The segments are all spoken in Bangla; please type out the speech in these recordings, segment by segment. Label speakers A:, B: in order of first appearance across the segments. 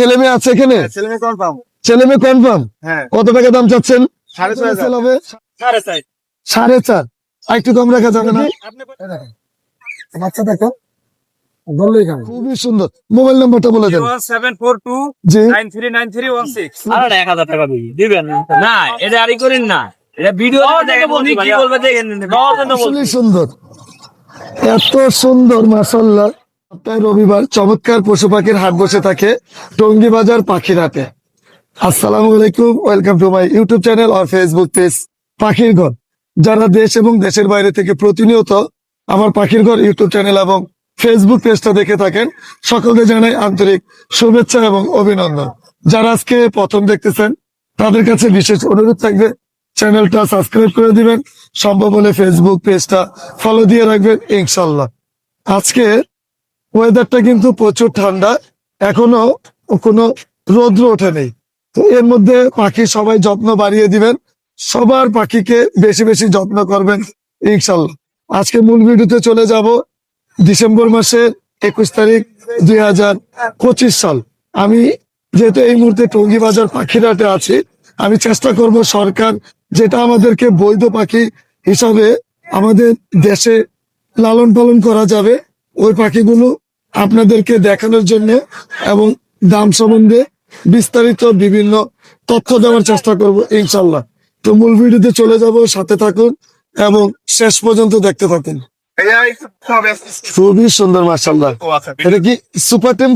A: ছেলে মেয়ে আছে এখানে?
B: ছেলে মেয়ে কনফার্ম
A: ছেলে মেয়ে কনফার্ম
B: হ্যাঁ।
A: কত টাকা দাম চাচ্ছেন?
B: সাড়ে ছয় হাজার।
A: হবে?
B: সাড়ে
A: চার। আর একটু কম রাখা যাবে না? বাচ্চা দেখো। খুবই সুন্দর। মোবাইল নাম্বারটা বলে দেন।
B: সেভেন ফোর টু
A: জি।
B: Nine three nine three one six.
C: আর এক হাজার টাকা দিবেন না। এটা আরই করেন না। এটা ভিডিও উনি কি বলবে দেখেন
A: সুন্দর। এত সুন্দর মাসাল্লাহ সপ্তাহে রবিবার চমৎকার পশু পাখির হাট বসে থাকে টঙ্গি বাজার পাখির হাটে আসসালামু আলাইকুম, welcome to my YouTube channel R Facebook page পাখির ঘর। যারা দেশ এবং দেশের বাইরে থেকে প্রতিনিয়ত আমার পাখির ঘর ইউটিউব চ্যানেল এবং ফেসবুক পেজটা দেখে থাকেন, সকলকে জানাই আন্তরিক শুভেচ্ছা এবং অভিনন্দন। যারা আজকে প্রথম দেখতেছেন, তাদের কাছে বিশেষ অনুরোধ থাকবে, চ্যানেলটা সাবস্ক্রাইব করে দিবেন, সম্ভব হলে ফেসবুক পেজটা ফলো দিয়ে রাখবেন, ইনশাল্লাহ। আজকে ওয়েদারটা কিন্তু প্রচুর ঠান্ডা। এখনও কোনো রৌদ্র ওঠে নেই তো এর মধ্যে পাখি সবাই যত্ন বাড়িয়ে দিবেন। সবার পাখিকে বেশি বেশি যত্ন করবেন ইনশাল্লাহ আজকে মূল ভিডিওতে চলে যাব ডিসেম্বর মাসের একুশ তারিখ দুই হাজার পঁচিশ সাল। আমি যেহেতু এই মুহূর্তে টঙ্গি বাজার পাখিরাটে আছি, আমি চেষ্টা করব সরকার যেটা আমাদেরকে বৈধ পাখি হিসাবে আমাদের দেশে লালন পালন করা যাবে, ওই পাখিগুলো আপনাদেরকে দেখানোর জন্য এবং দাম সম্বন্ধে বিস্তারিত বিভিন্ন তথ্য দেওয়ার চেষ্টা করব ইনশাল্লাহ তো মূল ভিডিওতে চলে যাব সাথে থাকুন এবং শেষ পর্যন্ত দেখতে থাকুন। খুবই সুন্দর মার্শাল্লাহ এটা কি সুপার টেম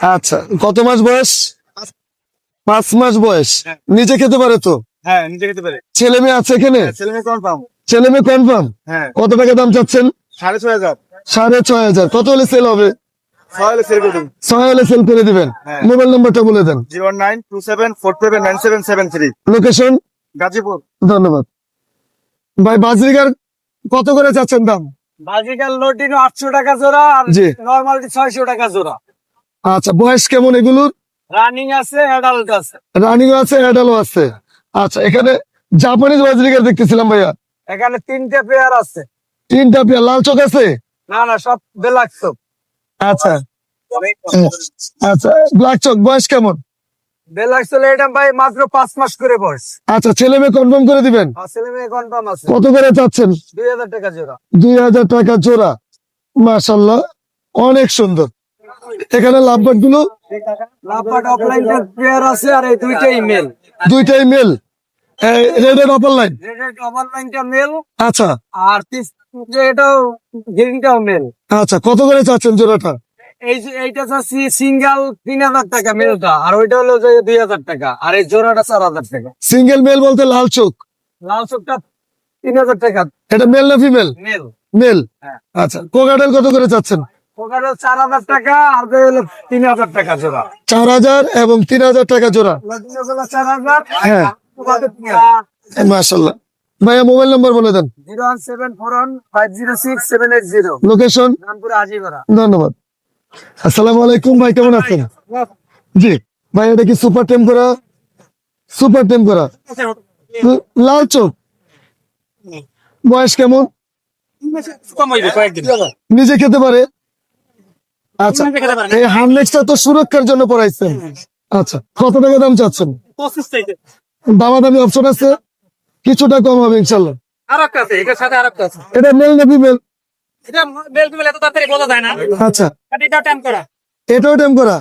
A: আচ্ছা কত মাস বয়স? পাঁচ মাস বয়স।
B: হ্যাঁ।
A: নিজে খেতে পারে তো?
B: হ্যাঁ নিজে খেতে পারে।
A: ছেলে মেয়ে আছে এখানে?
B: ছেলে মেয়ে কনফার্ম
A: ছেলে মেয়ে কনফার্ম
B: হ্যাঁ।
A: কত টাকা দাম চাচ্ছেন?
B: সাড়ে ছয় হাজার।
A: সাড়ে ছয় হাজার। কত হলে সেল হবে? ছয় হলে সেল করে দিবেন।
B: হ্যাঁ।
A: মোবাইল নাম্বারটা বলে দেন।
B: Zero nine two seven four seven nine seven seven three.
A: Location
B: Gazipur.
A: ধন্যবাদ। ভাই বাজরিকার কত করে চাচ্ছেন দাম?
C: আটশো টাকা জোড়া আর
A: জি।
C: নর্মালি ছয়শো টাকা জোড়া।
A: আচ্ছা বয়স কেমন এগুলোর?
C: রানিং আছে অ্যাডাল্ট আছে।
A: রানিং আছে আছে। আচ্ছা এখানে জাপানিজ বাজরিকার দেখতেছিলাম ভাইয়া।
C: এখানে তিনটে পেয়ার আছে।
A: তিনটা পেয়ার লাল চোখ আছে?
C: না না সব বেলাক্স
A: আচ্ছা। আচ্ছা ব্ল্যাক চক বয়স কেমন?
C: বেলাক্স হলে এটা ভাই মাত্র পাঁচ মাস করে বয়স।
A: আচ্ছা ছেলে মেয়ে কনফার্ম করে দিবেন?
C: ছেলে মেয়ে কনফার্ম আছে।
A: কত করে চাচ্ছেন?
C: দুই হাজার টাকা জোড়া।
A: দুই হাজার টাকা জোড়া। মাশাল্লাহ অনেক সুন্দর। এখানে লাভবাটগুলো?
C: লাভবাট অফলাইন পেয়ার আছে আর এই দুইটাই মেল
A: দুইটাই male red and opaline
C: রেডেড অফলাইনটা মেল
A: আচ্ছা।
C: আর যে এটাও গ্রিনটাও মেল।
A: আচ্ছা কত করে চাচ্ছেন জোড়াটা?
C: এই যে এইটা চাচ্ছি সিঙ্গেল তিন হাজার টাকা মেলটা আর ওইটা হলো যে দুই হাজার টাকা আর এই জোড়াটা চার হাজার টাকা।
A: সিঙ্গেল মেল বলতে লাল চোখ?
C: লাল চোখটা তিন হাজার টাকা।
A: এটা মেল না ফিমেল?
C: মেল।
A: মেল?
C: হ্যাঁ।
A: আচ্ছা কোকাটেল কত করে চাচ্ছেন?
C: চার হাজার টাকা আর হলো তিন হাজার টাকা জোড়া।
A: চার হাজার এবং তিন হাজার টাকা জোড়া?
C: চার হাজার।
A: হ্যাঁ। মাশাল্লাহ। ভাইয়া মোবাইল নাম্বার বলে দেন।
C: Zero one seven four one five zero six seven eight zero.
A: Location
C: Rampur Ajigara.
A: ধন্যবাদ। আসসালামু আলাইকুম ভাই কেমন আছেন? জি ভাই এটা কি সুপার টেম করা। সুপার টেম করা। লাল চোখ। বয়স কেমন? নিজে খেতে পারে? আচ্ছা এই হামলেক্সটা তো সুরক্ষার জন্য পড়াইছেন। আচ্ছা কত টাকা দাম চাচ্ছেন?
B: পঁচিশ চাইতে।
A: দামা দামি অপশন আছে? কিছুটা কম হবে ইনশাল্লাহ।
B: আর একটা আছে এটার সাথে আর একটা আছে।
A: এটা মেল না ফিমেল
B: এটা বেল ফিমেল এত তাড়াতাড়ি বোঝা যায় না।
A: আচ্ছা।
B: এটা টাইম করা।
A: এটাও করা?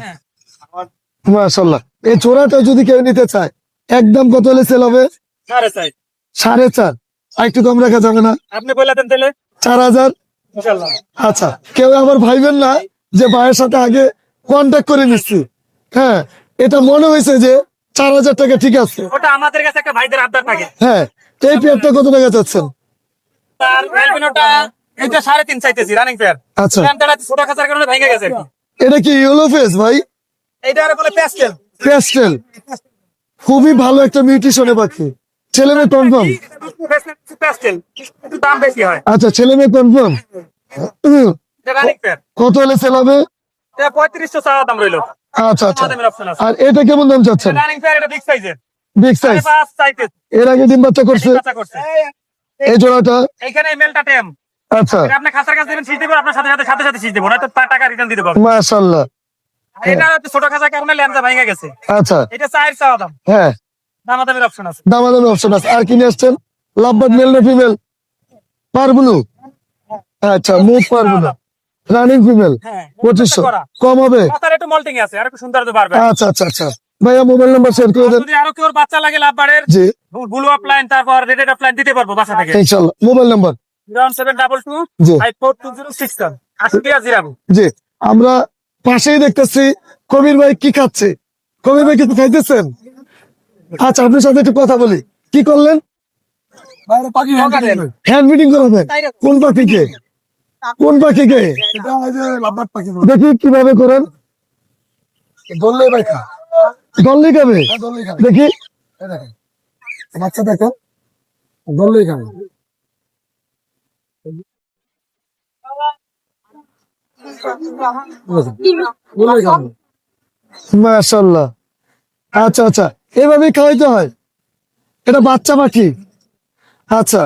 A: মাশাল্লাহ। এই চোরাটা যদি কেউ নিতে চায় একদম কত হলে সেল হবে?
B: সাড়ে
A: সাড়ে চার। আর একটু কম রাখা যাবে না?
B: আপনি বলে দেন তাহলে।
A: চার হাজার? আচ্ছা। কেউ আবার ভাইবেন না যে ভাইয়ের সাথে আগে কন্ট্যাক্ট করে নিচ্ছি। হ্যাঁ এটা মনে হয়েছে যে চার হাজার টাকা ঠিক আছে।
B: ওটা আমাদের কাছে একটা ভাইদের আবদার থাকে।
A: হ্যাঁ এই পেয়ারটা কত টাকা চাচ্ছেন
B: তার এটা সাড়ে তিন চাইতেছি রানিং পেয়ার
A: আচ্ছা।
B: প্যান্টটা ছোট খাঁচার কারণে ভেঙে গেছে আর কি।
A: এটা কি ইয়েলো ফেস ভাই?
B: এইটা আর বলে প্যাস্টেল
A: প্যাস্টেল খুবই ভালো একটা মিউটিশনে পাখি। ছেলে মেয়ে কনফার্ম
B: প্যাস্টেল একটু দাম বেশি হয়।
A: আচ্ছা ছেলে মেয়ে কনফার্ম
B: এটা রানিং
A: কত হলে সেল হবে?
B: এটা পঁয়ত্রিশশো চাওয়া দাম রইল।
A: আচ্ছা আচ্ছা।
B: অপশন আছে
A: আর এটা কেমন দাম চাচ্ছেন?
B: বিগ
A: সাইজ এর। আগে ডিম বাচ্চা করছে? এই জোড়াটা?
B: এইখানে এই মেলটা টেম
A: আচ্ছা।
B: আপনি খাঁচার কাছে দেবেন দেবো আপনার সাথে সাথে সাথে সাথে দেবো নয়তো টাকা রিটার্ন দিতে পারব।
A: মাশাল্লাহ
B: এটা ছোট খাঁচার কারণে ল্যাম্পটা ভেঙে গেছে।
A: আচ্ছা।
B: এটা চায়ের চাওয়া দাম।
A: হ্যাঁ।
B: দামাদামের অপশন আছে।
A: দামাদামি অপশন আছে। আর কি নিয়ে আসছেন? লাভবাদ মেল না ফিমেল পারবুলু? আচ্ছা মুভ পারবুলু। রানিং ফিমেল
B: হ্যাঁ
A: পঁচিশশো। কম হবে?
B: একটু মল্টিং আছে আর একটু সুন্দর পারবে
A: আচ্ছা আচ্ছা আচ্ছা। ভাইয়া মোবাইল নাম্বার শেয়ার করে দেন।
B: যদি আরও কেউ বাচ্চা লাগে লাভবারের
A: জি।
B: ব্লু আপলাইন তারপর রেডেড আপলাইন দিতে পারব বাসা থেকে।
A: ইনশাল্লাহ মোবাইল নাম্বার জি।
B: জিরাবো।
A: জি। আমরা পাশেই দেখতেছি কবির ভাই কি খাচ্ছে। কবির ভাই কিছু খাইতেছেন? আচ্ছা আপনার সাথে একটু কথা বলি। কি করলেন? হ্যান্ড মিটিং করাবেন। কোন পাখিকে? কোন পাখিকে দেখি কীভাবে করেন। গল্লি খাবে? দেখি।
C: বাচ্চা দেখো বললেই খাবে।
A: মাশাল্লাহ আচ্ছা আচ্ছা। এভাবে খাওয়াইতে হয়। এটা বাচ্চা পাখি। আচ্ছা।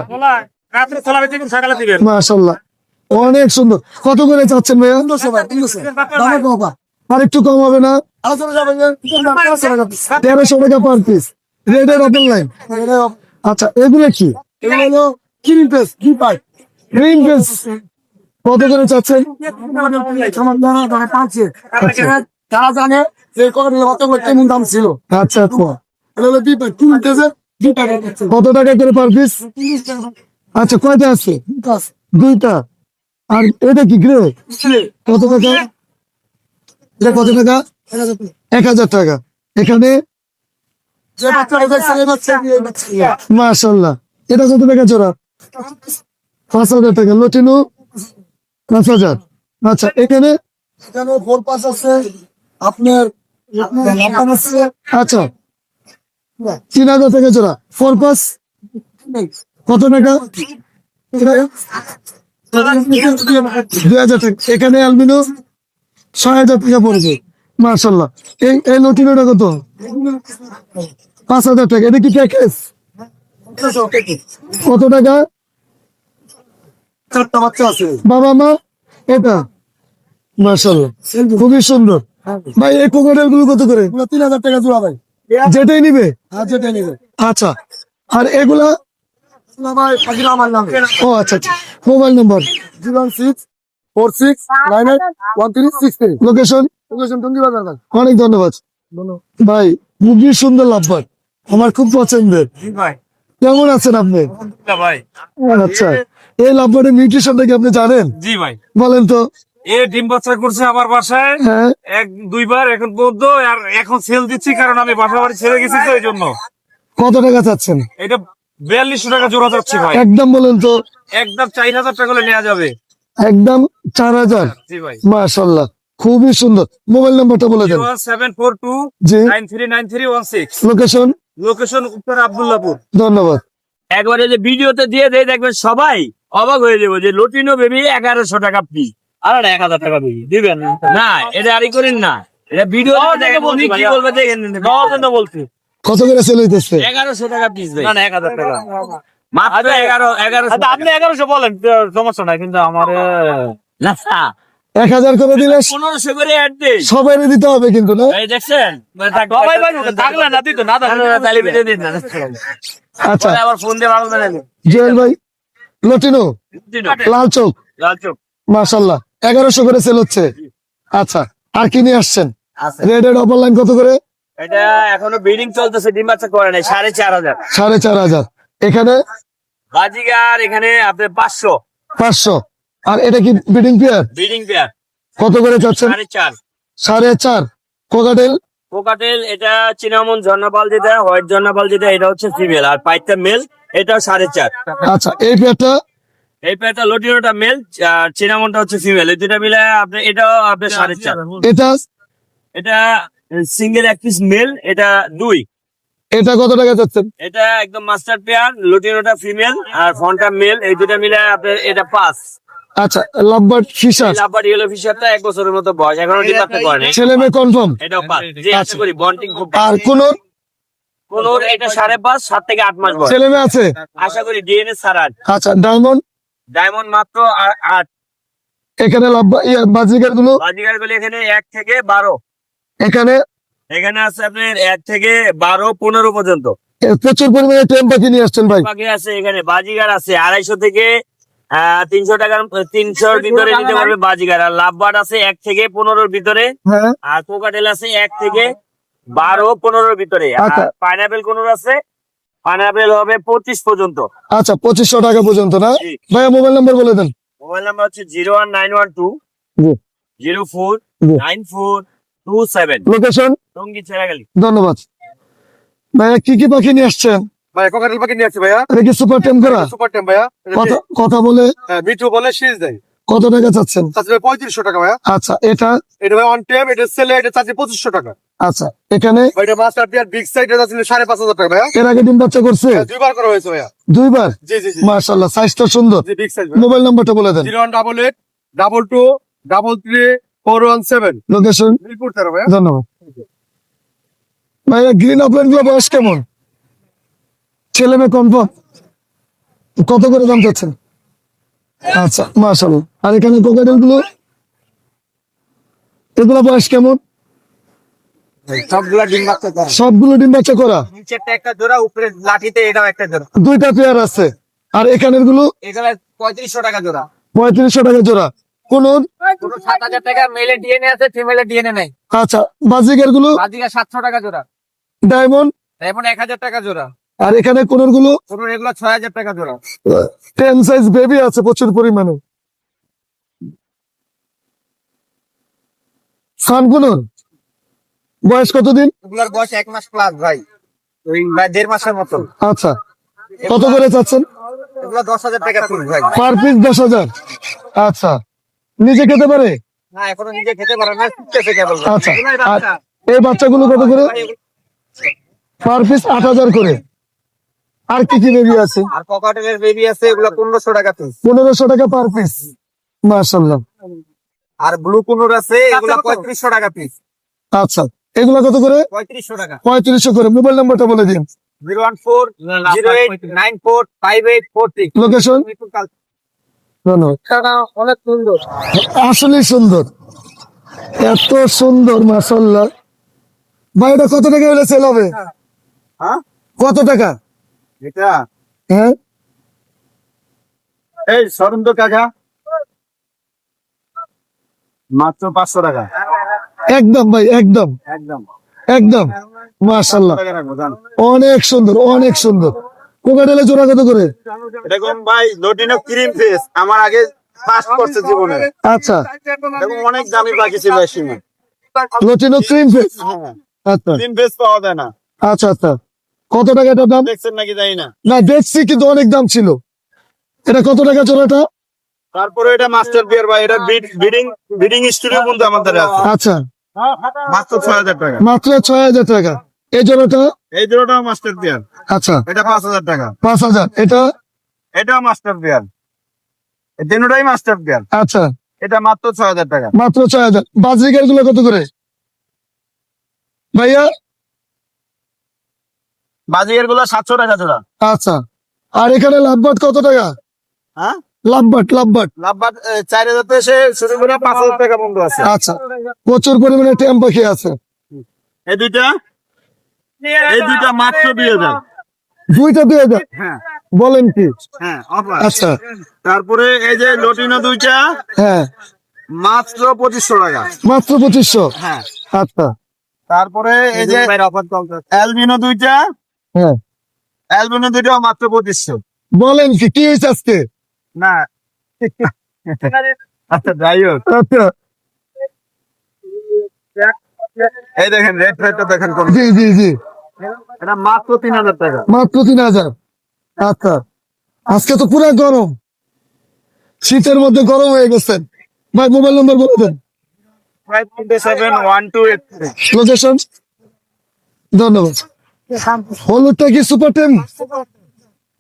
A: মাশাল্লাহ অনেক সুন্দর। কত করে চাচ্ছেন ভাইয়া? আর একটু কম হবে না? তেরোশো টাকা পার পিস রেডের ওপেন লাইন আচ্ছা এগুলো কি?
C: ক্রিম কি পাই
A: পেস কত করে চাচ্ছেন?
C: পাচ্ছে তারা জানে যে কত কেমন দাম ছিল।
A: আচ্ছা আচ্ছা। কত টাকা করে পার পিস আচ্ছা কয়টা আছে। দুইটা। আর এটা কি গ্রে? কত টাকা? এটা কত টাকা? এক হাজার টাকা। এখানে মাশাল্লাহ। এটা কত টাকা জোড়া? পাঁচ হাজার টাকা। লটিনু? পাঁচ হাজার। আচ্ছা এখানে?
C: এখানে ফোর পাস আছে। আপনার
A: আচ্ছা। তিন হাজার টাকা জোড়া। ফোর পাস কত টাকা? দুই হাজার টাকা। এখানে অ্যালবিনো ছয় হাজার টাকা মার্শাল্লাহ এই এই লটিনোটা কত? পাঁচ হাজার টাকা। এটা কি প্যাকেজ কত টাকা?
C: চারটা বাচ্চা আছে
A: বাবা মা এটা। মার্শাল্লাহ খুবই সুন্দর। ভাই এই কোকোডেলগুলো কত করে?
C: তিন হাজার টাকা জোড়া ভাই।
A: যেটাই নিবে।
C: আর যেটা নেবে।
A: আচ্ছা। আর এগুলা ও আচ্ছা আচ্ছা। Mobile number?
C: Zero six four six nine eight one three six three.
A: Location
C: location Tongi বাজার ভাই।
A: অনেক ধন্যবাদ। ভাই খুবই সুন্দর লাভবান আমার খুব পছন্দের। কেমন আছেন আপনি?
B: ভাই।
A: আচ্ছা। এই লাভবানের নিউট্রিশনটা কি আপনি জানেন?
B: জি ভাই।
A: বলেন তো।
B: এ ডিম বাচ্চা করছে আমার বাসায়।
A: হ্যাঁ।
B: এক দুইবার এখন পর্যন্ত আর এখন সেল দিচ্ছি কারণ আমি বাসা বাড়ি ছেড়ে গেছি তো এই জন্য
A: কত টাকা চাচ্ছেন?
B: এটা বিয়াল্লিশশো টাকা জোড়া যাচ্ছে ভাই।
A: একদম বলেন তো।
B: একদম চার হাজার টাকা করে নেওয়া যাবে।
A: একদম চার হাজার।
B: জি ভাই।
A: মাশাল্লাহ খুবই সুন্দর। মোবাইল নাম্বারটা বলে দেন।
B: Seven four two nine three nine three one six.
A: Location?
B: Location উত্তর আবদুল্লাপুর।
A: ধন্যবাদ।
D: একবারে যে ভিডিওতে দিয়ে দেয় দেখবেন সবাই অবাক হয়ে যাব যে লটিনো বেবি এগারোশো টাকা পিস আর এক হাজার টাকা বেবি দিবেন না। এটা আরই করেন না। এটা ভিডিও উনি কি বলবে দেখেন বলছি।
A: কত করে সেল হইতেছে?
D: এগারোশো টাকা পিস ভাই।
B: না এক হাজার টাকা।
D: মাত্র এগারো এগারোশো
B: আপনি এগারোশো বলেন সমস্যা নাই কিন্তু আমার
D: না
A: এক হাজার করে দিলে
D: পনেরোশো করে
A: সবাই দিতে হবে কিন্তু না?
D: দেখছেন?
B: সবাই ভাই থাকলে না দিত না থাকলে
D: তাহলে ভিডিও দিন না।
A: আচ্ছা।
D: আবার ফোন দিয়ে ভালো
A: জুয়েল ভাই লটিনো? লাল চোখ?
D: লাল চোখ।
A: মাশাল্লাহ এগারোশো করে সেল হচ্ছে। আচ্ছা আর কি নিয়ে আসছেন? রেড এড অপার লাইন কত করে?
D: এটা এখনও বিডিং চলতেছে ডিম বাচ্চা করে নাই সাড়ে চার হাজার।
A: সাড়ে চার হাজার। এখানে?
D: বাজিগার এখানে আপনার পাঁচশো।
A: পাঁচশো। আর এটা কি বিডিং পেয়ার
D: বিডিং পেয়ার
A: কত করে চাচ্ছেন?
D: সাড়ে চার।
A: সাড়ে চার। কোকাটেল?
D: কোকাটেল এটা চিনামন ঝর্ণাপাল যেটা হোয়াইট ঝর্ণাপাল যেটা এটা হচ্ছে ফিমেল আর পাইপটা মেল এটা সাড়ে চার।
A: আচ্ছা এই পেয়ারটা
D: এই পেয়ারটা লটিনোটা মেল আর চিনামনটা হচ্ছে ফিমেল এই দুটা মিলে আপনার এটাও আপনার সাড়ে চার।
A: এটা?
D: এটা সিঙ্গেল এক পিস মেল এটা দুই।
A: এটা কত টাকা চাচ্ছেন?
D: এটা একদম মাস্টার পেয়ার লটিনোটা ফিমেল আর ফোনটা মেল এই দুটা মিলে আপনার এটা পাঁচ।
A: আচ্ছা লাভবার্ড ফিশার
D: লাভার ইয়েলো ফিশারটা এক বছরের মতো বয়স এখনও ডিম বাচ্চা করে
A: ছেলে মেয়ে কনফার্ম
D: এটাও পাঁচ। যে আশা করি বন্টিং খুব
A: আর কোন
D: কোন এটা সাড়ে পাঁচ সাত থেকে আট মাস বয়স।
A: ছেলে মেয়ে আছে?
D: আশা করি ডিএনএ সারা
A: আচ্ছা ডায়মন্ড
D: ডায়মন্ড মাত্র আট।
A: এখানে লাভবা ইয়া বাজিকারগুলো
D: বাজিগার গুলি এখানে এক থেকে বারো।
A: এখানে?
D: এখানে আছে আপনার এক থেকে বারো পনেরো পর্যন্ত।
A: প্রচুর পরিমাণে টেম পাখি নিয়ে আসছেন ভাই।
D: পাখি আছে এখানে বাজিগার আছে। আড়াইশো থেকে তিনশো টাকার তিনশোর ভিতরে নিতে পারবে বাজিগার। আর লাভবার্ড আছে এক থেকে পনেরোর ভিতরে।
A: হ্যাঁ।
D: আর কোকাটেল আছে এক থেকে বারো পনেরোর ভিতরে। আর
A: আচ্ছা।
D: পাইনাপেল কোন আছে? পাইনাপেল হবে পঁচিশ পর্যন্ত।
A: আচ্ছা পঁচিশশো টাকা পর্যন্ত না?
D: জি।
A: ভাইয়া মোবাইল নাম্বার বলে দেন।
D: মোবাইল নাম্বার হচ্ছে zero one nine one two zero four nine four two seven.
A: Location
D: Tongi Cheragali
A: ধন্যবাদ। ভাইয়া কি কি পাখি নিয়ে আসছেন?
E: ভাই কোকাটেল পাখি নিয়ে আসছি ভাইয়া।
A: এটা কি সুপার টেম করা?
E: সুপার টেম ভাইয়া।
A: কথা কথা বলে
E: হ্যাঁ, মিঠু বলে শীষ দেয়
A: কত টাকা চাচ্ছেন?
E: পঁয়ত্রিশশো টাকা ভাইয়া।
A: আচ্ছা এটা
E: এটা ভাই অন টেম এটা সেলে এটা চাচ্ছে পঁচিশশো টাকা।
A: আচ্ছা এখানে
E: ভাই এটা মাস্টার পিয়ার বিগ সাইড এটা চাচ্ছে সাড়ে পাঁচ হাজার টাকা ভাইয়া।
A: এর আগে ডিম বাচ্চা করছে?
E: হ্যাঁ, দুইবার করা হয়েছে ভাইয়া।
A: দুইবার?
E: জি জি
A: সাইজটা সুন্দর।
E: জি বিগ সাইজ
A: মোবাইল নাম্বারটা বলে দেন।
E: Zero one double eight double two double three four one seven.
A: Location
E: Mirpur
A: ধন্যবাদ। ভাইয়া গ্রিনগুলো বয়স কেমন? ছেলে মেয়ে কত করে দাম চাচ্ছেন? আচ্ছা মার্শাল্লাহ আর এখানে কোকাটেলগুলো? এগুলো বয়স কেমন?
E: সবগুলা ডিম বাচ্চা করা।
A: সবগুলো ডিম বাচ্চা করা?
E: নিচেরটা একটা জোড়া উপরে লাঠিতে এটাও একটা জোড়া।
A: দুইটা পেয়ার আছে। আর এখানেরগুলো?
E: এখানে পঁয়ত্রিশশো টাকা জোড়া।
A: পঁয়ত্রিশশো টাকা জোড়া। কোন
E: সাত হাজার টাকা মেলে ডিএনএ আছে ফিমেলে ডিএনএ নেই।
A: আচ্ছা
E: বাজিকেরগুলো সাতশো টাকা জোড়া।
A: ডায়মন্ড?
E: এক হাজার টাকা জোড়া।
A: আর এখানে
E: কোনগুলো এগুলো ছয় হাজার টাকা জোড়া।
A: টেন সাইজ বেবি আছে প্রচুর পরিমাণে। সানকুনুর বয়স কতদিন?
E: এগুলোর বয়স এক মাস প্লাস ভাই। দেড় মাসের মতো।
A: আচ্ছা কত করে চাচ্ছেন?
E: এগুলো দশ হাজার টাকা ভাই।
A: পার পিস দশ হাজার। আচ্ছা। নিজে খেতে পারে?
E: না এখনও নিজে খেতে পারে না শিখতেছে কেবল
A: আচ্ছা। এই বাচ্চাগুলো কত করে? পার পিস আট হাজার করে। আর কি কি বেবি আছে?
E: আর ককাটেলের বেবি আছে এগুলো পনেরোশো টাকা পিস
A: পনেরোশো টাকা পার পিস মার্শাল্লাহ
E: আর ব্লু কুনুর আছে এগুলো পঁয়ত্রিশশো টাকা পিস
A: আচ্ছা এগুলো কত করে?
E: পঁয়ত্রিশশো টাকা।
A: পঁয়ত্রিশশো করে। মোবাইল নাম্বারটা বলে দিন।
E: Zero one four zero eight nine four five eight four six.
A: Location
E: অনেক সুন্দর।
A: আসলে সুন্দর। এত সুন্দর মাসাল্লাহ ভাই এটা কত টাকা হলে সেল হবে?
E: হ্যাঁ?
A: কত টাকা?
E: এটা?
A: হ্যাঁ?
E: এই কাকা। মাত্র পাঁচশো টাকা।
A: একদম ভাই একদম।
E: একদম।
A: একদম। মাসাল্লাহ অনেক সুন্দর অনেক সুন্দর। কোকাটেলে জোড়া কত করে?
E: এরকম ভাই লোটিনো ক্রিম ফেস আমার আগে ফার্স্ট করছে জীবনে।
A: আচ্ছা।
E: এরকম অনেক দামি পাখি ছিল সময়
A: লটিনো ক্রিম ফেস আচ্ছা।
E: ক্রিম ফেস পাওয়া যায় না।
A: আচ্ছা আচ্ছা। কত টাকা এটার দাম?
E: দেখছেন নাকি জানি না।
A: না দেখছি কিন্তু অনেক দাম ছিল। এটা কত টাকা জোড়াটা?
E: তারপরে এটা মাস্টার বিয়ার ভাই এটা বিডিং বিডিং স্টুডিও বলতে আমাদের আছে।
A: আচ্ছা।
E: মাত্র ছয় হাজার টাকা।
A: মাত্র ছয় হাজার টাকা। এই জোড়াটা?
E: এই জোড়াটাও মাস্টার বিয়ার
A: আচ্ছা।
E: এটা পাঁচ হাজার টাকা।
A: পাঁচ হাজার। এটা?
E: এটাও মাস্টার এই তিনটাই মাস্টার বিয়ার
A: আচ্ছা।
E: এটা মাত্র ছয় হাজার টাকা।
A: মাত্র ছয় হাজার। বাজরিকারগুলো কত করে? ভাইয়া?
E: গুলো সাতশো টাকা জোড়া।
A: আচ্ছা। আর এখানে লাভবাট কত টাকা?
E: হ্যাঁ?
A: লাভবাট লাভবাট।
E: লাভবাদ চার হাজার থেকে সে শুরু করে পাঁচ হাজার টাকা বন্ধু আছে।
A: আচ্ছা। প্রচুর পরিমাণে টেম পাখি আছে।
E: এই দুইটা? এই দুইটা মাত্র দুই হাজার
A: দুইটা দুই হাজার
E: হ্যাঁ।
A: বলেন কি?
E: হ্যাঁ
A: আচ্ছা।
E: তারপরে এই যে লটিনো দুইটা
A: হ্যাঁ।
E: মাত্র পঁচিশশো টাকা।
A: মাত্র পঁচিশশো?
E: হ্যাঁ।
A: আচ্ছা।
E: তারপরে এই যে অ্যালবিনো দুইটা
A: হ্যাঁ।
E: অ্যালবিনো দুইটাও মাত্র পঁচিশশো।
A: বলেন কি কি হয়েছে আজকে?
E: না। আচ্ছা যাই হোক।
A: আচ্ছা।
E: এই দেখেন রেট দেখেন কোন
A: জি জি জি।
E: এটা মাত্র তিন হাজার টাকা।
A: মাত্র তিন হাজার। আচ্ছা। আজকে তো পুরো গরম। শীতের মধ্যে গরম হয়ে গেছেন ভাই মোবাইল নম্বর বলে দেন। লোকেশন ধন্যবাদ। হলুদটা কি সুপার টেম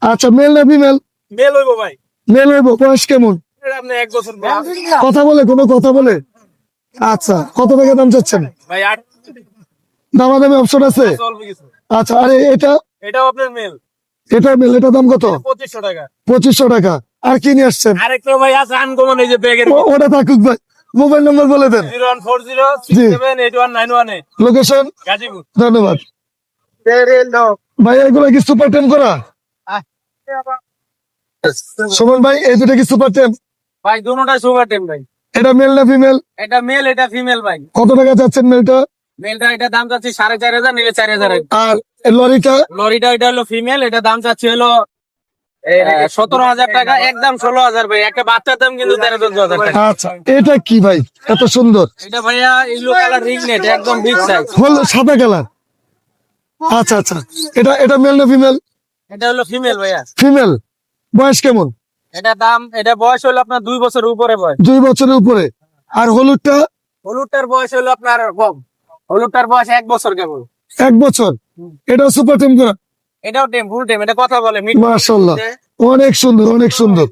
A: আচ্ছা মেল না ফিমেল
C: মেল হইবো ভাই।
A: মেল হইব বয়স কেমন?
C: আপনি
A: কথা বলে কোনো কথা বলে? আচ্ছা কত টাকা দাম চাচ্ছেন?
C: ভাই আট
A: দামাদামি অপশন আছে?
C: কিছু।
A: আচ্ছা আরে এটা?
C: এটাও আপনার মেল
A: এটা মেল এটা দাম কত?
C: পঁচিশশো টাকা।
A: পঁচিশশো টাকা। আর কি নিয়ে আসছেন?
C: আরেকটা ভাই আছে আনকমন এই যে ব্যাগের
A: ওটা থাকুক ভাই। মোবাইল নম্বর বলে দেন।
B: জিরো ওয়ান ফোর জিরো
A: জি।
B: Eight one nine one
A: location
B: Gazipur.
A: ধন্যবাদ। ভাই এগুলো কি সুপার টেন করা? সুমন ভাই এই দুটো কি সুপার টেন
C: ভাই দুটোটাই সুপার টেম ভাই।
A: এটা মেল না ফিমেল
C: এটা মেল এটা ফিমেল ভাই।
A: কত টাকা চাচ্ছেন মেলটা
C: মেলটা এটা দাম চাচ্ছি সাড়ে চার হাজার নিলে চার হাজার
A: আর লরিটা?
C: লরিটা এটা হলো ফিমেল এটা দাম চাচ্ছি হলো সতেরো হাজার টাকা একদম ষোলো হাজার ভাই। একটা বাচ্চার দাম কিন্তু তেরো চোদ্দ হাজার টাকা।
A: আচ্ছা এটা কি ভাই? এত সুন্দর।
C: এটা ভাইয়া ইলো কালার রিং নেট একদম বিগ সাইজ
A: হল সাদা কালার আচ্ছা আচ্ছা। এটা এটা মেল না ফিমেল
C: এটা হলো ফিমেল ভাইয়া।
A: ফিমেল বয়স কেমন?
C: এটা দাম এটা বয়স হলো আপনার দুই বছর উপরে বয়স।
A: দুই বছরের উপরে। আর হলুদটা?
C: হলুদটার বয়স হলো আপনার কম। হলুদটার বয়স এক বছর কেবল।
A: এক বছর? এটা সুপার টেম করা?
C: এটাও টেম ফুল টেম এটা কথা বলে মিট
A: মাশাল্লাহ অনেক সুন্দর অনেক সুন্দর।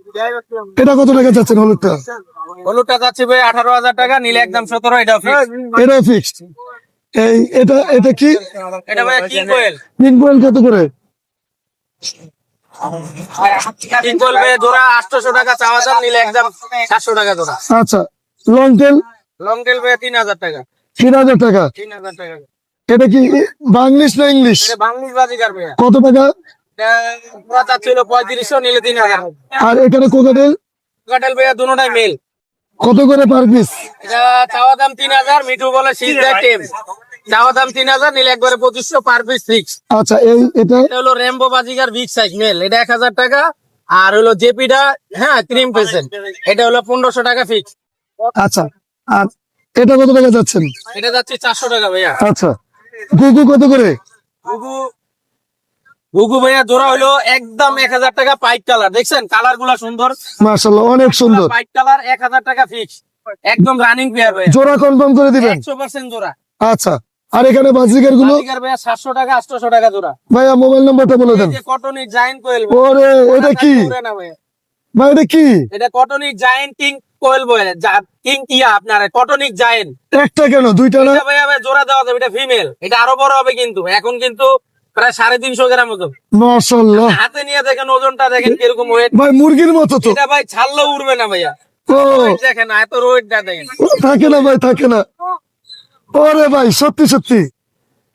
A: এটা কত টাকা চাচ্ছেন হলুদটা?
C: হলুদটা যাচ্ছে ভাই আঠারো হাজার টাকা নিলে একদম সতেরো এটাও ফিক্স
A: এটা ফিক্সড এই এটা এটা কি?
C: এটা ভাইয়া কিং কোয়েল
A: তিন কোয়েল কত করে?
C: কিং কোয়েল জোড়া টাকা চাওয়া দাম নিলে একদম সাতশো টাকা জোড়া।
A: আচ্ছা লং টেল
C: লং টেল তিন হাজার টাকা।
A: তিন হাজার টাকা। এটা কি বাংলিশ না ইংলিশ? কত টাকা? আর এখানে কোকাটেল
C: কাটেল ভাইয়া দুটাই মেল
A: কত করে পার পিস
C: চাওয়া দাম তিন হাজার মিঠু বলে সিজদার টেম চাওয়া দাম তিন হাজার নিলে একবারে পঁচিশশো পার পিস ফিক্স
A: আচ্ছা এই এটা?
C: এটা হলো rainbow budgerigar big size male এটা এক হাজার টাকা আর হলো জেপিটা হ্যাঁ ক্রিম পেসেন্ট এটা হলো পনেরোশো টাকা ফিক্স
A: আচ্ছা আর এটা কত টাকা যাচ্ছেন?
C: এটা যাচ্ছে চারশো টাকা ভাইয়া।
A: আচ্ছা। গুগু কত করে?
C: গুগু গুগু ভাইয়া জোড়া হলো একদম এক হাজার টাকা পাইপ কালার। দেখছেন? কালারগুলা সুন্দর।
A: মার্শাল্লাহ অনেক সুন্দর।
C: পাইপ কালার এক হাজার টাকা ফিক্স একদম রানিং পেয়ার ভাইয়া।
A: জোড়া কনফার্ম করে দিবেন?
C: একশো পার্সেন্ট জোড়া।
A: আচ্ছা। আর এখানে
C: বাজিকারগুলো ভাইয়া সাতশো টাকা আটশোশো টাকা জোড়া।
A: ভাইয়া মোবাইল নাম্বারটা বলে দেন।
C: কটনিক জায়েন্ট কোয়েল
A: ওরে এটা কি? ভাই এটা কি?
C: এটা কটনিক জায়েন্ট কিং কোয়েল বলে কিং ইয়া আপনার কটনিক জায়েন্ট
A: একটা কেন? দুইটা না?
C: এটা ভাই জোড়া দেওয়া যাবে এটা ফিমেল এটা আরও বড় হবে কিন্তু। এখন কিন্তু প্রায় সাড়ে তিনশো গ্রাম ওজন। হাতে নিয়ে দেখেন ওজনটা দেখেন কীরকম ওয়েট
A: ভাই মুরগির মতো তো।
C: এটা ভাই ছাড়লেও উড়বে না ভাইয়া। না দেখেন।
A: থাকে না ভাই থাকে না। ওরে ভাই সত্যি সত্যি।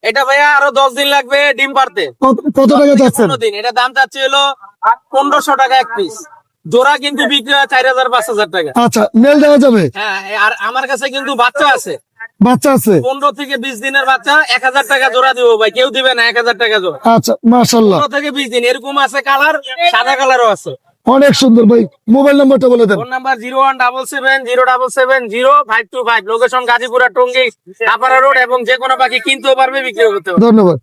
C: এটা ভাইয়া আরও দশ দিন লাগবে ডিম পারতে
A: কত টাকা
C: এটা দাম চাচ্ছি হলো পনেরোশো টাকা এক পিস জোড়া কিন্তু বিক্রি হয় চার হাজার পাঁচ হাজার টাকা।
A: আচ্ছা মেল দেওয়া যাবে?
C: হ্যাঁ আর আমার কাছে কিন্তু বাচ্চা আছে।
A: বাচ্চা আছে?
C: পনেরো থেকে বিশ দিনের বাচ্চা এক হাজার টাকা জোড়া দিব ভাই কেউ দিবে না এক হাজার টাকা জোড়া।
A: আচ্ছা
C: পনেরো থেকে বিশ দিন এরকম আছে কালার সাদা কালারও আছে।
A: অনেক সুন্দর ভাই মোবাইল নাম্বারটা বলে দেন।
C: Phone number zero one double seven zero double seven zero five two five location Gazipura Tongi Kapara road এবং যে কোনো পাখি কিনতেও পারবে বিক্রি করতে
A: ধন্যবাদ।